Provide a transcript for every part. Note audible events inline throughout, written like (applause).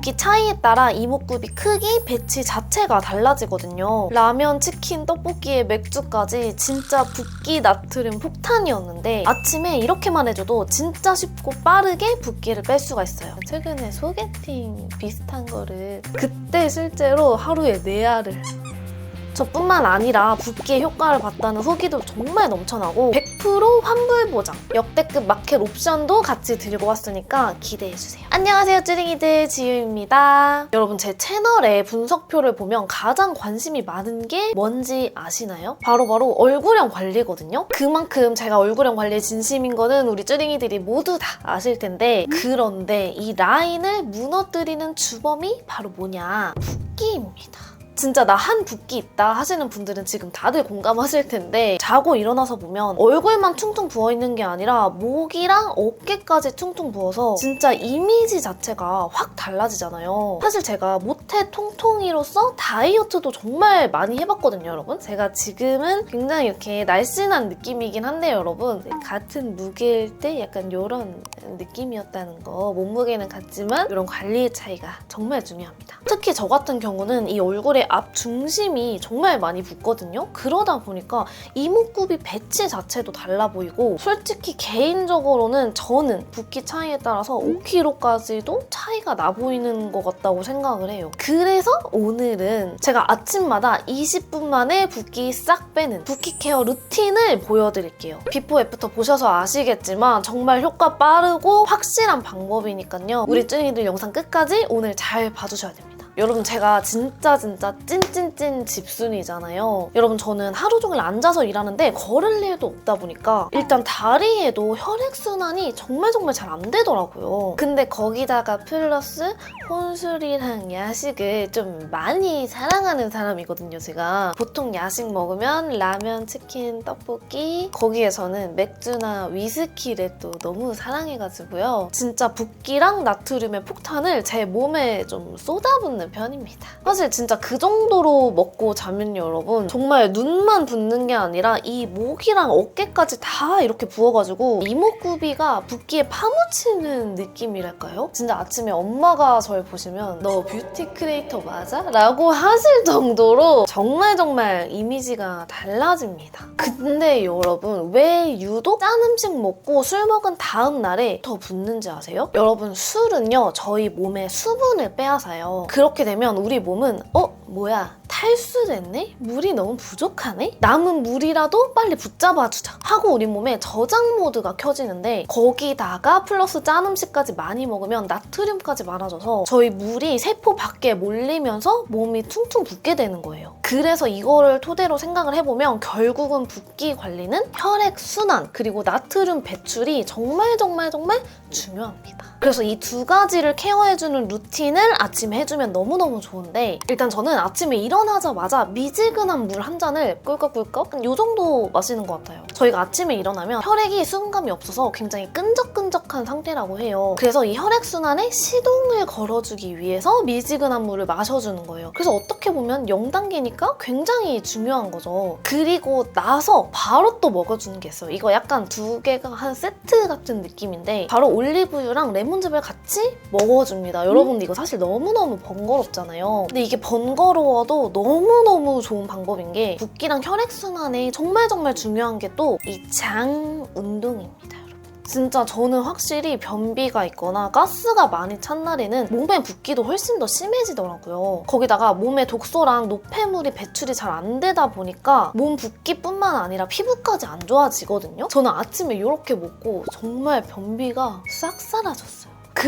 붓기 차이에 따라 이목구비 크기, 배치 자체가 달라지거든요. 라면, 치킨, 떡볶이에 맥주까지 진짜 붓기 나트륨 폭탄이었는데 아침에 이렇게만 해줘도 진짜 쉽고 빠르게 붓기를 뺄 수가 있어요. 최근에 소개팅 비슷한 거를 그때 실제로 하루에 네 알을 저뿐만 아니라 붓기에 효과를 봤다는 후기도 정말 넘쳐나고 100% 환불 보장, 역대급 마켓 옵션도 같이 들고 왔으니까 기대해주세요. 안녕하세요 쭈링이들 지유입니다. 여러분 제 채널의 분석표를 보면 가장 관심이 많은 게 뭔지 아시나요? 바로 바로 얼굴형 관리거든요. 그만큼 제가 얼굴형 관리에 진심인 거는 우리 쭈링이들이 모두 다 아실 텐데 그런데 이 라인을 무너뜨리는 주범이 바로 뭐냐? 붓기입니다. 진짜 나 한 붓기 있다 하시는 분들은 지금 다들 공감하실 텐데 자고 일어나서 보면 얼굴만 퉁퉁 부어 있는 게 아니라 목이랑 어깨까지 퉁퉁 부어서 진짜 이미지 자체가 확 달라지잖아요. 사실 제가 모태 통통이로서 다이어트도 정말 많이 해봤거든요, 여러분. 제가 지금은 굉장히 이렇게 날씬한 느낌이긴 한데 여러분 같은 무게일 때 약간 이런 느낌이었다는 거 몸무게는 같지만 이런 관리의 차이가 정말 중요합니다. 특히 저 같은 경우는 이 얼굴의 앞 중심이 정말 많이 붓거든요. 그러다 보니까 이목구비 배치 자체도 달라 보이고 솔직히 개인적으로는 저는 붓기 차이에 따라서 5kg까지도 차이가 나 보이는 것 같다고 생각을 해요. 그래서 오늘은 제가 아침마다 20분 만에 붓기 싹 빼는 붓기 케어 루틴을 보여드릴게요. 비포 애프터 보셔서 아시겠지만 정말 효과 빠르고 확실한 방법이니까요. 우리 쭈니들 영상 끝까지 오늘 잘 봐주셔야 됩니다. 여러분 제가 진짜 진짜 찐찐찐 집순이잖아요. 여러분 저는 하루 종일 앉아서 일하는데 걸을 일도 없다 보니까 일단 다리에도 혈액순환이 정말 정말 잘 안 되더라고요. 근데 거기다가 플러스 혼술이랑 야식을 좀 많이 사랑하는 사람이거든요, 제가. 보통 야식 먹으면 라면, 치킨, 떡볶이 거기에 저는 맥주나 위스키를 또 너무 사랑해가지고요. 진짜 붓기랑 나트륨의 폭탄을 제 몸에 좀 쏟아붓는 편입니다. 사실 진짜 그 정도로 먹고 자면 여러분 정말 눈만 붓는 게 아니라 이 목이랑 어깨까지 다 이렇게 부어가지고 이목구비가 붓기에 파묻히는 느낌이랄까요? 진짜 아침에 엄마가 저를 보시면 너 뷰티 크리에이터 맞아? 라고 하실 정도로 정말 정말 이미지가 달라집니다. 근데 여러분 왜 유독 짠 음식 먹고 술 먹은 다음 날에 더 붓는지 아세요? 여러분 술은요 저희 몸에 수분을 빼앗아요. 게 되면 우리 몸은 어? 뭐야 탈수됐네? 물이 너무 부족하네? 남은 물이라도 빨리 붙잡아 주자 하고 우리 몸에 저장 모드가 켜지는데 거기다가 플러스 짠 음식까지 많이 먹으면 나트륨까지 많아져서 저희 물이 세포 밖에 몰리면서 몸이 퉁퉁 붓게 되는 거예요. 그래서 이거를 토대로 생각을 해보면 결국은 붓기 관리는 혈액 순환 그리고 나트륨 배출이 정말 정말 정말 중요합니다. 그래서 이 두 가지를 케어해주는 루틴을 아침에 해주면 너무너무 좋은데 일단 저는 아침에 일어나자마자 미지근한 물 한 잔을 꿀꺽꿀꺽 이 정도 마시는 것 같아요. 저희가 아침에 일어나면 혈액이 수분감이 없어서 굉장히 끈적끈적한 상태라고 해요. 그래서 이 혈액순환에 시동을 걸어주기 위해서 미지근한 물을 마셔주는 거예요. 그래서 어떻게 보면 0단계니까 굉장히 중요한 거죠. 그리고 나서 바로 또 먹어주는 게 있어요. 이거 약간 두 개가 한 세트 같은 느낌인데 바로 올리브유랑 레몬즙을 같이 먹어줍니다. 여러분 이거 사실 너무너무 번거롭잖아요. 근데 이게 번거로워도 너무너무 좋은 방법인 게 붓기랑 혈액순환에 정말 정말 중요한 게 또 이 장 운동입니다. 진짜 저는 확실히 변비가 있거나 가스가 많이 찬 날에는 몸에 붓기도 훨씬 더 심해지더라고요. 거기다가 몸에 독소랑 노폐물이 배출이 잘 안 되다 보니까 몸 붓기뿐만 아니라 피부까지 안 좋아지거든요. 저는 아침에 이렇게 먹고 정말 변비가 싹 사라졌어요.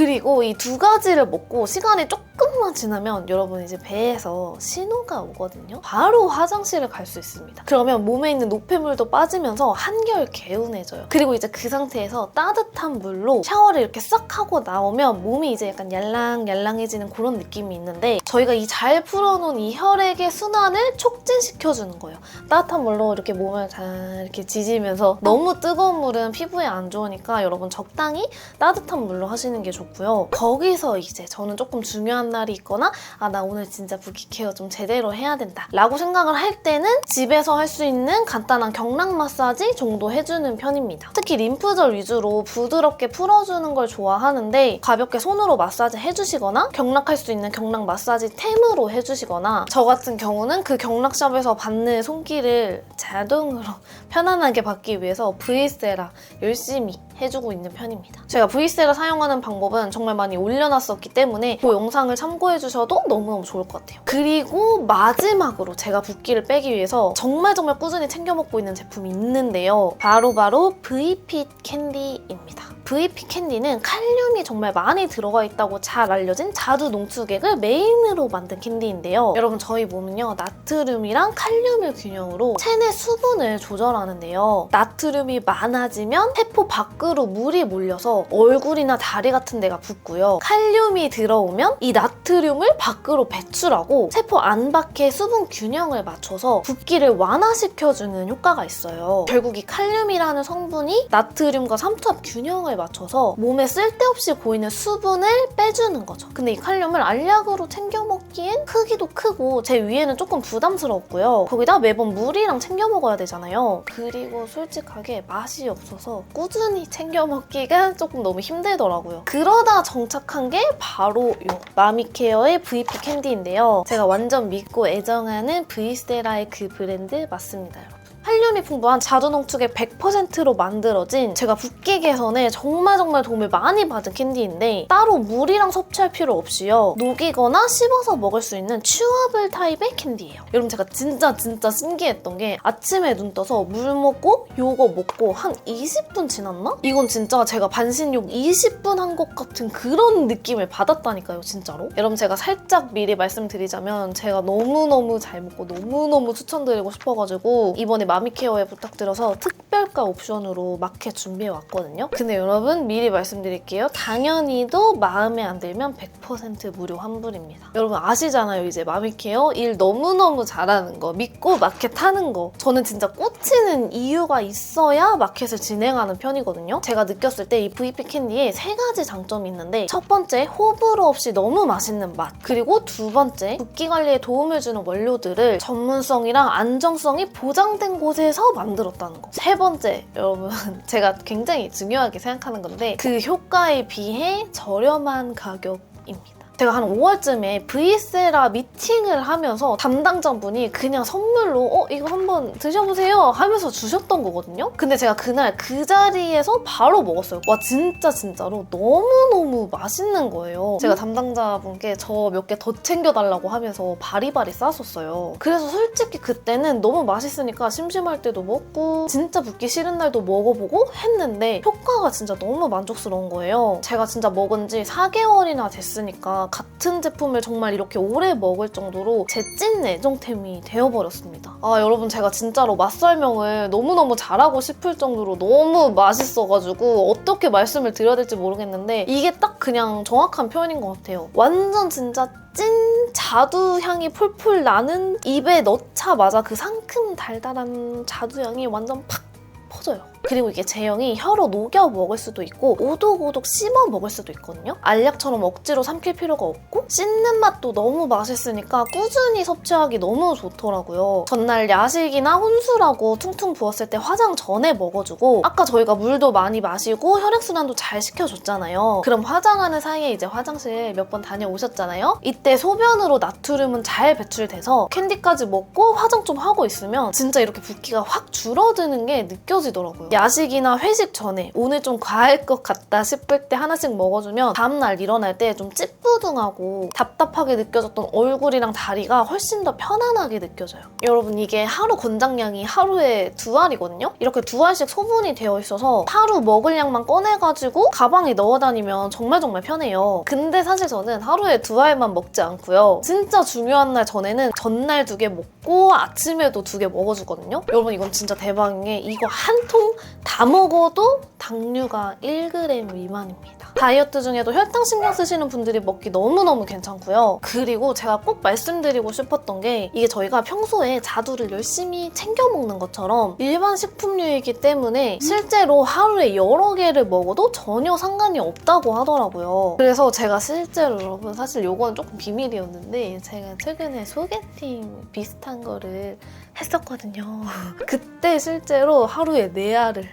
그리고 이 두 가지를 먹고 시간이 조금만 지나면 여러분 이제 배에서 신호가 오거든요. 바로 화장실을 갈 수 있습니다. 그러면 몸에 있는 노폐물도 빠지면서 한결 개운해져요. 그리고 이제 그 상태에서 따뜻한 물로 샤워를 이렇게 싹 하고 나오면 몸이 이제 약간 얄랑얄랑해지는 그런 느낌이 있는데 저희가 이 잘 풀어놓은 이 혈액의 순환을 촉진시켜주는 거예요. 따뜻한 물로 이렇게 몸을 잘 이렇게 지지면서 너무 뜨거운 물은 피부에 안 좋으니까 여러분 적당히 따뜻한 물로 하시는 게 좋 고요. 거기서 이제 저는 조금 중요한 날이 있거나 아 나 오늘 진짜 붓기 케어 좀 제대로 해야 된다 라고 생각을 할 때는 집에서 할 수 있는 간단한 경락 마사지 정도 해주는 편입니다. 특히 림프절 위주로 부드럽게 풀어주는 걸 좋아하는데 가볍게 손으로 마사지 해주시거나 경락할 수 있는 경락 마사지 템으로 해주시거나 저 같은 경우는 그 경락샵에서 받는 손길을 자동으로 (laughs) 편안하게 받기 위해서 브이세라 열심히 해주고 있는 편입니다. 제가 브이세라 사용하는 방법은 정말 많이 올려놨었기 때문에 그 영상을 참고해주셔도 너무너무 좋을 것 같아요. 그리고 마지막으로 제가 붓기를 빼기 위해서 정말 정말 꾸준히 챙겨 먹고 있는 제품이 있는데요. 바로바로 브이핏 캔디입니다. VP 캔디는 칼륨이 정말 많이 들어가 있다고 잘 알려진 자두 농축액을 메인으로 만든 캔디인데요. 여러분 저희 몸은요 나트륨이랑 칼륨의 균형으로 체내 수분을 조절하는데요. 나트륨이 많아지면 세포 밖으로 물이 몰려서 얼굴이나 다리 같은 데가 붓고요. 칼륨이 들어오면 이 나트륨을 밖으로 배출하고 세포 안팎의 수분 균형을 맞춰서 붓기를 완화시켜주는 효과가 있어요. 결국 이 칼륨이라는 성분이 나트륨과 삼투압 균형을 맞춰서 몸에 쓸데없이 고이는 수분을 빼주는 거죠. 근데 이 칼륨을 알약으로 챙겨 먹기엔 크기도 크고 제 위에는 조금 부담 스러웠고요. 거기다 매번 물이랑 챙겨 먹어야 되잖아요. 그리고 솔직하게 맛이 없어서 꾸준히 챙겨 먹기가 조금 너무 힘들더라고요. 그러다 정착한 게 바로 이 마미케어의 VP 캔디인데요. 제가 완전 믿고 애정하는 브이세라의 그 브랜드 맞습니다, 여러분. 칼륨이 풍부한 자두농축액 100%로 만들어진 제가 붓기 개선에 정말 정말 도움을 많이 받은 캔디인데 따로 물이랑 섭취할 필요 없이요. 녹이거나 씹어서 먹을 수 있는 츄어블 타입의 캔디예요. 여러분 제가 진짜 진짜 신기했던 게 아침에 눈 떠서 물 먹고 요거 먹고 한 20분 지났나? 이건 진짜 제가 반신욕 20분 한 것 같은 그런 느낌을 받았다니까요 진짜로. 여러분 제가 살짝 미리 말씀드리자면 제가 너무너무 잘 먹고 너무너무 추천드리고 싶어가지고 이번에 마미케어에 부탁드려서 특별가 옵션으로 마켓 준비해 왔거든요. 근데 여러분 미리 말씀드릴게요. 당연히도 마음에 안 들면 100% 무료 환불입니다. 여러분 아시잖아요. 이제 마미케어 일 너무너무 잘하는 거 믿고 마켓 하는 거 저는 진짜 꽂히는 이유가 있어야 마켓을 진행하는 편이거든요. 제가 느꼈을 때 이 VP 캔디에 세 가지 장점이 있는데 첫 번째 호불호 없이 너무 맛있는 맛 그리고 두 번째 붓기 관리에 도움을 주는 원료들을 전문성이랑 안정성이 보장된 곳에서 만들었다는 거. 세 번째, 여러분, (laughs) 제가 굉장히 중요하게 생각하는 건데 그 효과에 비해 저렴한 가격입니다. 제가 한 5월쯤에 브이세라 미팅을 하면서 담당자분이 그냥 선물로 어 이거 한번 드셔보세요 하면서 주셨던 거거든요. 근데 제가 그날 그 자리에서 바로 먹었어요. 와 진짜 진짜로 너무너무 맛있는 거예요. 제가 담당자분께 저 몇 개 더 챙겨달라고 하면서 바리바리 쌌었어요. 그래서 솔직히 그때는 너무 맛있으니까 심심할 때도 먹고 진짜 붓기 싫은 날도 먹어보고 했는데 효과가 진짜 너무 만족스러운 거예요. 제가 진짜 먹은 지 4개월이나 됐으니까 같은 제품을 정말 이렇게 오래 먹을 정도로 제 찐 애정템이 되어버렸습니다. 아 여러분 제가 진짜로 맛 설명을 너무너무 잘하고 싶을 정도로 너무 맛있어가지고 어떻게 말씀을 드려야 될지 모르겠는데 이게 딱 그냥 정확한 표현인 것 같아요. 완전 진짜 찐 자두 향이 폴폴 나는 입에 넣자마자 그 상큼 달달한 자두 향이 완전 팍 퍼져요. 그리고 이게 제형이 혀로 녹여 먹을 수도 있고 오독오독 씹어 먹을 수도 있거든요. 알약처럼 억지로 삼킬 필요가 없고 씹는 맛도 너무 맛있으니까 꾸준히 섭취하기 너무 좋더라고요. 전날 야식이나 혼술하고 퉁퉁 부었을 때 화장 전에 먹어주고 아까 저희가 물도 많이 마시고 혈액순환도 잘 시켜줬잖아요. 그럼 화장하는 사이에 이제 화장실 몇 번 다녀오셨잖아요. 이때 소변으로 나트륨은 잘 배출돼서 캔디까지 먹고 화장 좀 하고 있으면 진짜 이렇게 붓기가 확 줄어드는 게 느껴지더라고요. 야식이나 회식 전에 오늘 좀 과할 것 같다 싶을 때 하나씩 먹어주면 다음날 일어날 때 좀 찌뿌둥하고 답답하게 느껴졌던 얼굴이랑 다리가 훨씬 더 편안하게 느껴져요. 여러분 이게 하루 권장량이 하루에 두 알이거든요? 이렇게 두 알씩 소분이 되어 있어서 하루 먹을 양만 꺼내가지고 가방에 넣어 다니면 정말 정말 편해요. 근데 사실 저는 하루에 두 알만 먹지 않고요. 진짜 중요한 날 전에는 전날 두 개 먹고 아침에도 두 개 먹어주거든요. 여러분 이건 진짜 대박인 게 이거 한 통다 먹어도 당류가 1g 미만입니다. 다이어트 중에도 혈당 신경 쓰시는 분들이 먹기 너무너무 괜찮고요. 그리고 제가 꼭 말씀드리고 싶었던 게 이게 저희가 평소에 자두를 열심히 챙겨 먹는 것처럼 일반 식품류이기 때문에 실제로 하루에 여러 개를 먹어도 전혀 상관이 없다고 하더라고요. 그래서 제가 실제로 여러분 사실 요거는 조금 비밀이었는데 제가 최근에 소개팅 비슷한 거를 했었거든요. (laughs) 그때 실제로 하루에 네 알을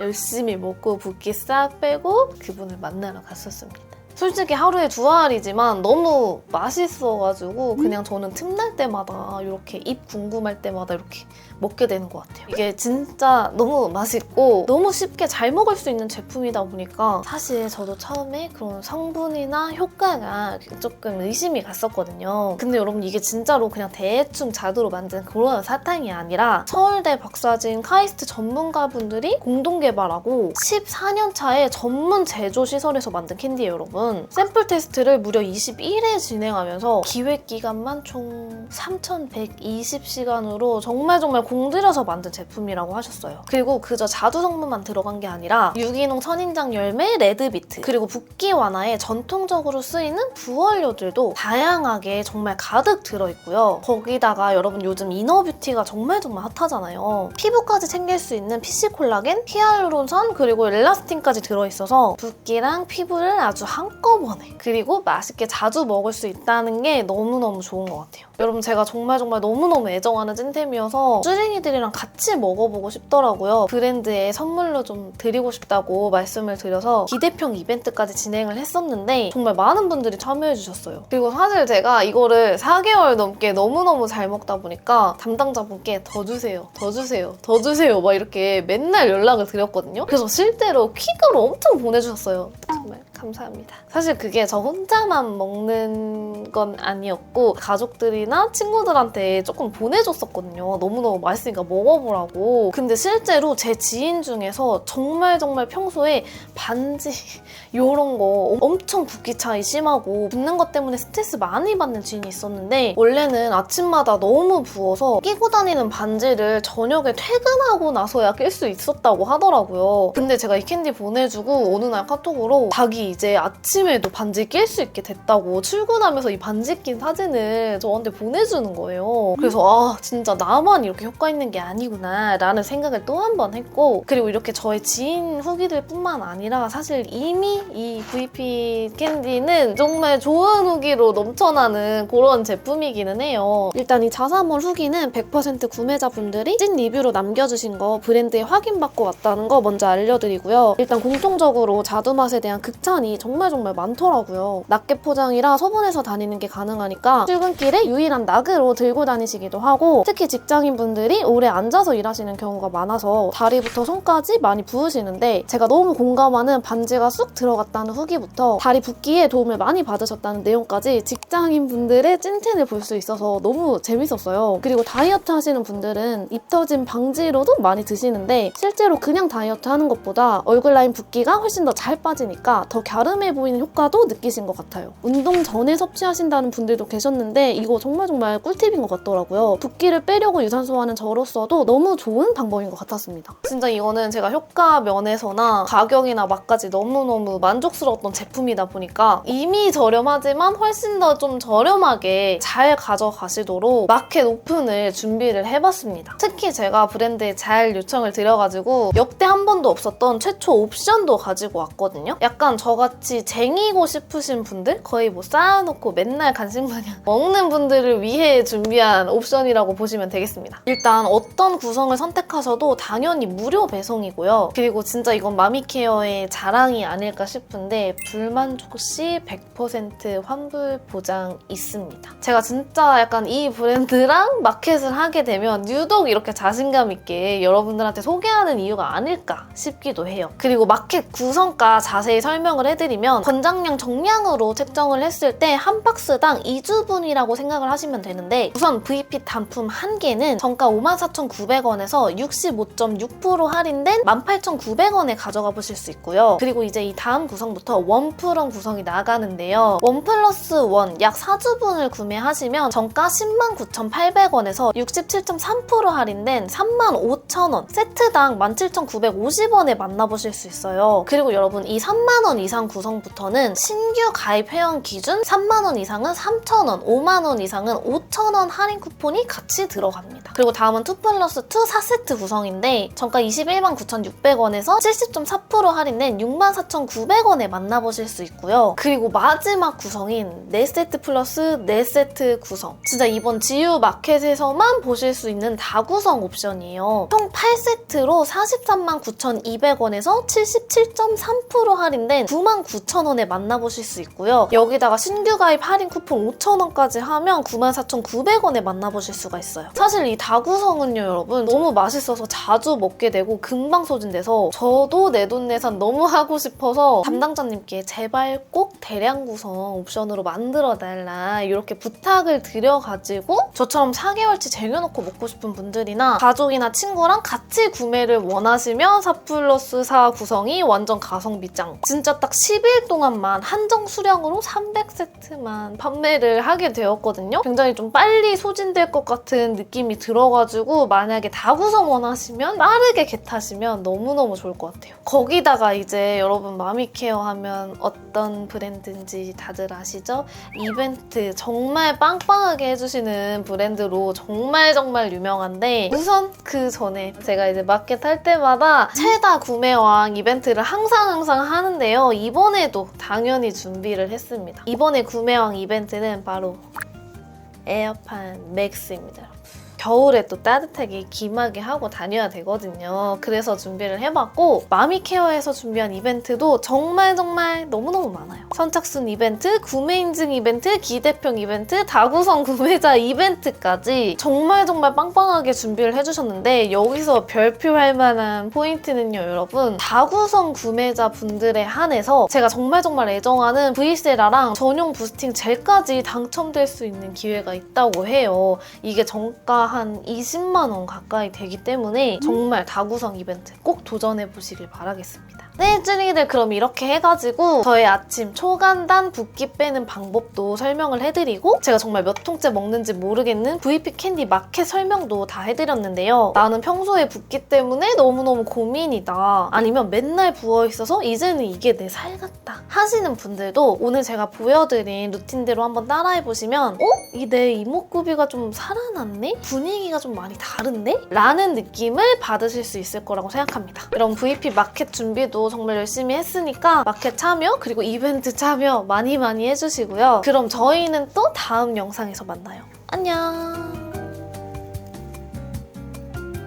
열심히 먹고 붓기 싹 빼고 그분을 만나러 갔었습니다. 솔직히 하루에 두 알이지만 너무 맛있어가지고 그냥 저는 틈날 때마다 이렇게 입 궁금할 때마다 이렇게 먹게 되는 것 같아요. 이게 진짜 너무 맛있고 너무 쉽게 잘 먹을 수 있는 제품이다 보니까 사실 저도 처음에 그런 성분이나 효과가 조금 의심이 갔었거든요. 근데 여러분 이게 진짜로 그냥 대충 자두로 만든 그런 사탕이 아니라 서울대 박사진 카이스트 전문가분들이 공동 개발하고 14년 차에 전문 제조 시설에서 만든 캔디예요, 여러분. 샘플 테스트를 무려 21회 진행하면서 기획 기간만 총 3,120시간으로 정말 정말 공들여서 만든 제품이라고 하셨어요. 그리고 그저 자두 성분만 들어간 게 아니라 유기농 선인장 열매, 레드비트, 그리고 붓기 완화에 전통적으로 쓰이는 부원료들도 다양하게 정말 가득 들어있고요. 거기다가 여러분 요즘 이너뷰티가 정말 정말 핫하잖아요. 피부까지 챙길 수 있는 PC 콜라겐, 히알루론산, 그리고 엘라스틴까지 들어있어서 붓기랑 피부를 아주 한꺼번에 그리고 맛있게 자주 먹을 수 있다는 게 너무너무 좋은 것 같아요. 여러분 제가 정말 정말 너무너무 애정하는 찐템이어서 쭈랭이들이랑 같이 먹어보고 싶더라고요. 브랜드에 선물로 좀 드리고 싶다고 말씀을 드려서 기대평 이벤트까지 진행을 했었는데 정말 많은 분들이 참여해주셨어요. 그리고 사실 제가 이거를 4개월 넘게 너무너무 잘 먹다 보니까 담당자분께 더 주세요, 더 주세요, 더 주세요 막 이렇게 맨날 연락을 드렸거든요. 그래서 실제로 퀵으로 엄청 보내주셨어요. 정말 감사합니다. 사실 그게 저 혼자만 먹는 건 아니었고 가족들이나 친구들한테 조금 보내줬었거든요. 너무너무 맛있으니까 먹어보라고. 근데 실제로 제 지인 중에서 정말 정말 평소에 반지 (laughs) 이런 거 엄청 붓기 차이 심하고 붓는 것 때문에 스트레스 많이 받는 지인이 있었는데 원래는 아침마다 너무 부어서 끼고 다니는 반지를 저녁에 퇴근하고 나서야 낄 수 있었다고 하더라고요. 근데 제가 이 캔디 보내주고 어느 날 카톡으로 자기 이제 아침에도 반지 낄 수 있게 됐다고 출근하면서 이 반지 낀 사진을 저한테 보내주는 거예요. 그래서 아 진짜 나만 이렇게 효과 있는 게 아니구나 라는 생각을 또 한 번 했고 그리고 이렇게 저의 지인 후기들 뿐만 아니라 사실 이미 이 VP 캔디는 정말 좋은 후기로 넘쳐나는 그런 제품이기는 해요. 일단 이 자사몰 후기는 100% 구매자분들이 찐 리뷰로 남겨주신 거 브랜드에 확인받고 왔다는 거 먼저 알려드리고요. 일단 공통적으로 자두 맛에 대한 극찬이 정말 정말 많더라고요. 낱개 포장이라 소분해서 다니는 게 가능하니까 출근길에 유일한 낙으로 들고 다니시기도 하고 특히 직장인분들 이 오래 앉아서 일하시는 경우가 많아서 다리부터 손까지 많이 부으시는데 제가 너무 공감하는 반지가 쑥 들어갔다는 후기부터 다리 붓기에 도움을 많이 받으셨다는 내용까지 직장인 분들의 찐텐을 볼 수 있어서 너무 재밌었어요. 그리고 다이어트 하시는 분들은 입 터짐 방지로도 많이 드시는데 실제로 그냥 다이어트 하는 것보다 얼굴 라인 붓기가 훨씬 더 잘 빠지니까 더 갸름해 보이는 효과도 느끼신 것 같아요. 운동 전에 섭취하신다는 분들도 계셨는데 이거 정말 정말 꿀팁인 것 같더라고요. 붓기를 빼려고 유산소하는 저로서도 너무 좋은 방법인 것 같았습니다. 진짜 이거는 제가 효과 면에서나 가격이나 맛까지 너무너무 만족스러웠던 제품이다 보니까 이미 저렴하지만 훨씬 더 좀 저렴하게 잘 가져가시도록 마켓 오픈을 준비를 해봤습니다. 특히 제가 브랜드에 잘 요청을 드려가지고 역대 한 번도 없었던 최초 옵션도 가지고 왔거든요. 약간 저같이 쟁이고 싶으신 분들 거의 뭐 쌓아놓고 맨날 간식 마냥 (laughs) 먹는 분들을 위해 준비한 옵션이라고 보시면 되겠습니다. 일단 어떤 구성을 선택하셔도 당연히 무료 배송이고요. 그리고 진짜 이건 마미케어의 자랑이 아닐까 싶은데 불만족 시 100% 환불 보장 있습니다. 제가 진짜 약간 이 브랜드랑 마켓을 하게 되면 유독 이렇게 자신감 있게 여러분들한테 소개하는 이유가 아닐까 싶기도 해요. 그리고 마켓 구성가 자세히 설명을 해드리면 권장량 정량으로 책정을 했을 때 한 박스당 2주분이라고 생각을 하시면 되는데 우선 VP 단품 한 개는 정가 정가 54,900원에서 65.6% 할인된 18,900원에 가져가 보실 수 있고요. 그리고 이제 이 다음 구성부터 원 플럼 구성이 나가는데요. 원 플러스 원 약 4주분을 구매하시면 정가 109,800원에서 67.3% 할인된 35,000원 세트당 17,950원에 만나보실 수 있어요. 그리고 여러분 이 3만원 이상 구성부터는 신규 가입 회원 기준 3만원 이상은 3,000원, 5만원 이상은 5,000원 할인 쿠폰이 같이 들어갑니다. 그리고 다음은 2 플러스 2 4세트 구성인데 정가 21만 9,600원에서 70.4% 할인된 64,900원에 만나보실 수 있고요. 그리고 마지막 구성인 4세트 플러스 4세트 구성. 진짜 이번 지유 마켓에서만 보실 수 있는 다구성 옵션이에요. 총 8세트로 43만 9,200원에서 77.3% 할인된 9만 9천원에 만나보실 수 있고요. 여기다가 신규 가입 할인 쿠폰 5천원까지 하면 9만 4,900원에 만나보실 수가 있어요. 사실 이 다구 성은요, 여러분 너무 맛있어서 자주 먹게 되고 금방 소진돼서 저도 내돈내산 너무 하고 싶어서 담당자님께 제발 꼭 대량 구성 옵션으로 만들어달라 이렇게 부탁을 드려가지고 저처럼 4개월치 쟁여놓고 먹고 싶은 분들이나 가족이나 친구랑 같이 구매를 원하시면 4 플러스 4 구성이 완전 가성비 짱. 진짜 딱 10일 동안만 한정 수량으로 300세트만 판매를 하게 되었거든요. 굉장히 좀 빨리 소진될 것 같은 느낌이 들어가 지고 만약에 다 구성 원 하시면 빠르게 겟 하시면 너무너무 좋을 것 같아요. 거기다가 이제 여러분 마미케어 하면 어떤 브랜드인지 다들 아시죠? 이벤트 정말 빵빵하게 해주시는 브랜드로 정말 정말 유명한데 우선 그 전에 제가 이제 마켓 할 때마다 최다 구매왕 이벤트를 항상 항상 하는데요. 이번에도 당연히 준비를 했습니다. 이번에 구매왕 이벤트는 바로 에어판 맥스입니다. 겨울에 또 따뜻하게 기마게 하고 다녀야 되거든요. 그래서 준비를 해봤고 마미케어에서 준비한 이벤트도 정말 정말 너무너무 많아요. 선착순 이벤트, 구매 인증 이벤트, 기대평 이벤트, 다구성 (laughs) 구매자 이벤트까지 정말 정말 빵빵하게 준비를 해주셨는데 여기서 별표할 만한 포인트는요, 여러분. 다구성 구매자 분들에 한해서 제가 정말 정말 애정하는 브이세라랑 전용 부스팅 젤까지 당첨될 수 있는 기회가 있다고 해요. 이게 정가 한 20만 원 가까이 되기 때문에 정말 다구성 이벤트 꼭 도전해 보시길 바라겠습니다. 네, 쭈리들 그럼 이렇게 해가지고 저의 아침 초간단 붓기 빼는 방법도 설명을 해드리고 제가 정말 몇 통째 먹는지 모르겠는 VP 캔디 마켓 설명도 다 해드렸는데요. 나는 평소에 붓기 때문에 너무너무 고민이다. 아니면 맨날 부어있어서 이제는 이게 내 살 같다. 하시는 분들도 오늘 제가 보여드린 루틴대로 한번 따라해보시면 어? 이 내 이목구비가 좀 살아났네? 분위기가 좀 많이 다른데? 라는 느낌을 받으실 수 있을 거라고 생각합니다. 이런 VP 마켓 준비 도 정말 열심히 했으니까 마켓 참여 그리고 이벤트 참여 많이 많이 해주시고요. 그럼 저희는 또 다음 영상에서 만나요. 안녕.